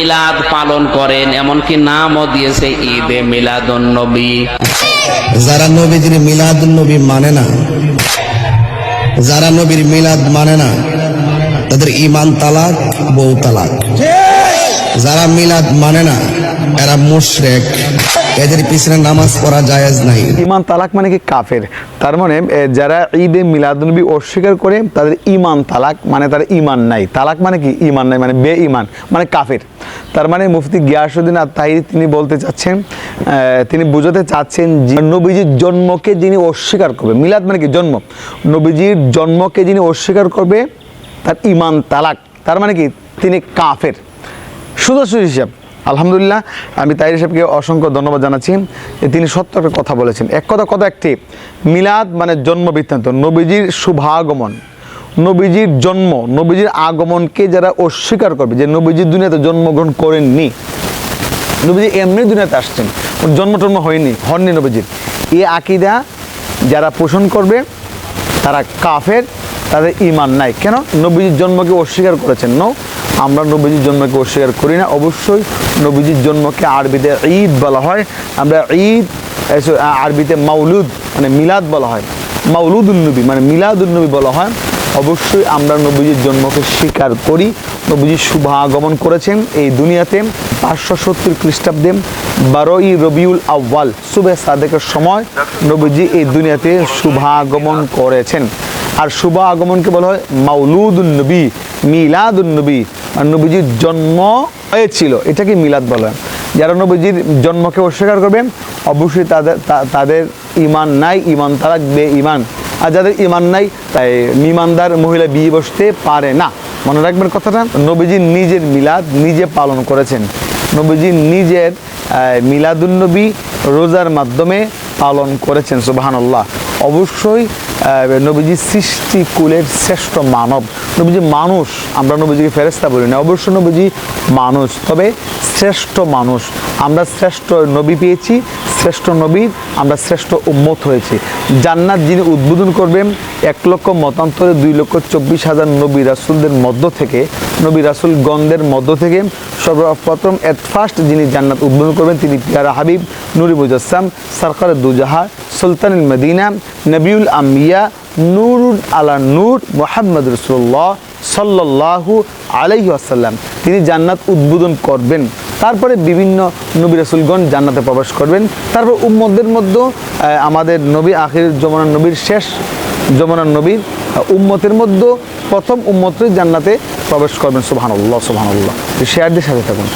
মিলাদ পালন করেন, এমনকি নামও দিয়েছে ঈদে মিলাদুন নবী যারা নবীজির মিলাদ নবী মানে না, যারা নবীর মিলাদ মানে না, তাদের ইমান তালাক, বউ তালাক। যারা মিলাদ মানে না এরা মুশরেক। এদের পিছনে নামাজ পড়া জায়েজ নাই। ইমান তালাক মানে কি কাফের? তার মানে যারা ঈদে মিলাদুনবী অস্বীকার করে, তাদের ইমান তালাক মানে তার ইমান নাই। তালাক মানে কি? ইমান নাই মানে বে ইমান মানে কাফের। তার মানে মুফতি গিয়াসুদ্দিন আর তাহির তিনি বলতে চাচ্ছেন তিনি বুঝাতে চাচ্ছেন যে নবীজির জন্মকে যিনি অস্বীকার করবে, মিলাদ মানে কি? জন্ম। নবীজির জন্মকে যিনি অস্বীকার করবে, তার ইমান তালাক। তার মানে কি? তিনি কাফের। সুদর্শন হিসাব আলহামদুলিল্লাহ, আমি তাইর সাহেবকে অসংখ্য ধন্যবাদ জানাচ্ছি। যে তিনি সত্য একটা কথা বলেছেন। এক কথা কথা একটি, মিলাদ মানে জন্ম বৃত্তান্ত, নবীজির শুভাগমন। নবীজির জন্ম, নবীজির আগমনকে যারা অস্বীকার করবে, যে নবীজির দুনিয়াতে জন্মগ্রহণ করেননি, নবীজি এমনি দুনিয়াতে আসছেন জন্ম টন্ম হয়নি, হননি নবীজির। এ আকিদা যারা পোষণ করবে, তারা কাফের, তাদের ইমান নাই। কেন? নবীজির জন্মকে অস্বীকার করেছেন। নো আমরা নবীজির জন্মকে অস্বীকার করি না। অবশ্যই নবীজির জন্মকে আরবিতে ঈদ বলা হয়। আমরা ঈদ আরবিতে মাউলুদ মানে মিলাদ বলা হয়। মাউলুদুল নবী মানে মিলাদুল নবী বলা হয়। অবশ্যই আমরা নবীজির জন্মকে স্বীকার করি। নবীজি শুভাগমন করেছেন এই দুনিয়াতে পাঁচশো সত্তর খ্রিস্টাব্দে বারোই রবিউল আউ্বাল শুভে সাদেকের সময় নবীজি এই দুনিয়াতে শুভাগমন করেছেন। আর শুভ আগমনকে বলা হয় মাউলুদুল নবী মিলাদুল নবী। আর নবীজির জন্ম হয়েছিল এটাকে মিলাদ বলা হয় যারা নবীজির জন্মকে অস্বীকার করবেন, অবশ্যই তাদের তাদের ইমান নাই ইমান তারা বে ইমান আর যাদের ইমান নাই, তাই মিমানদার মহিলা বিয়ে বসতে পারে না। মনে রাখবেন কথাটা, নবীজি নিজের মিলাদ নিজে পালন করেছেন। নবীজি নিজের মিলাদুন্নবী রোজার মাধ্যমে পালন করেছেন সুবাহান্লাহ অবশ্যই নবীজি সৃষ্টি কুলের শ্রেষ্ঠ মানব। নবীজি মানুষ, আমরা নবীজিকে ফেরেস্তা বলি না, অবশ্য নবীজি মানুষ, তবে শ্রেষ্ঠ মানুষ। আমরা শ্রেষ্ঠ নবী পেয়েছি, শ্রেষ্ঠ নবীর আমরা শ্রেষ্ঠ উম্মত হয়েছি। জান্নাত যিনি উদ্বোধন করবেন, এক লক্ষ মতান্তরে দুই লক্ষ চব্বিশ হাজার নবী রাসুলদের মধ্য থেকে, নবী রাসুল গন্ধের মধ্য থেকে, সর্বপ্রথম এট ফার্স্ট যিনি জান্নাত উদ্বোধন করবেন, তিনি পিয়ারা হাবিব নুরি মুজাসসাম সরকার দুজাহা সুলতানুল মদিনা নবিউল আম্বিয়া নুরুল আলা নূর মোহাম্মদ রসুল্লাহ সাল্লাল্লাহু আলাইহি আসাল্লাম তিনি জান্নাত উদ্বোধন করবেন। তারপরে বিভিন্ন নবী রাসুলগণ জান্নাতে প্রবেশ করবেন। তারপর উম্মদের মধ্যে আহ, আমাদের নবী আখির জমানার নবীর শেষ জমানার নবীর উম্মতের মধ্যে প্রথম উম্মতই জান্নাতে প্রবেশ করবেন। সুবহানাল্লাহ সুবহানাল্লাহ। শেয়ারদের সাথে থাকুন।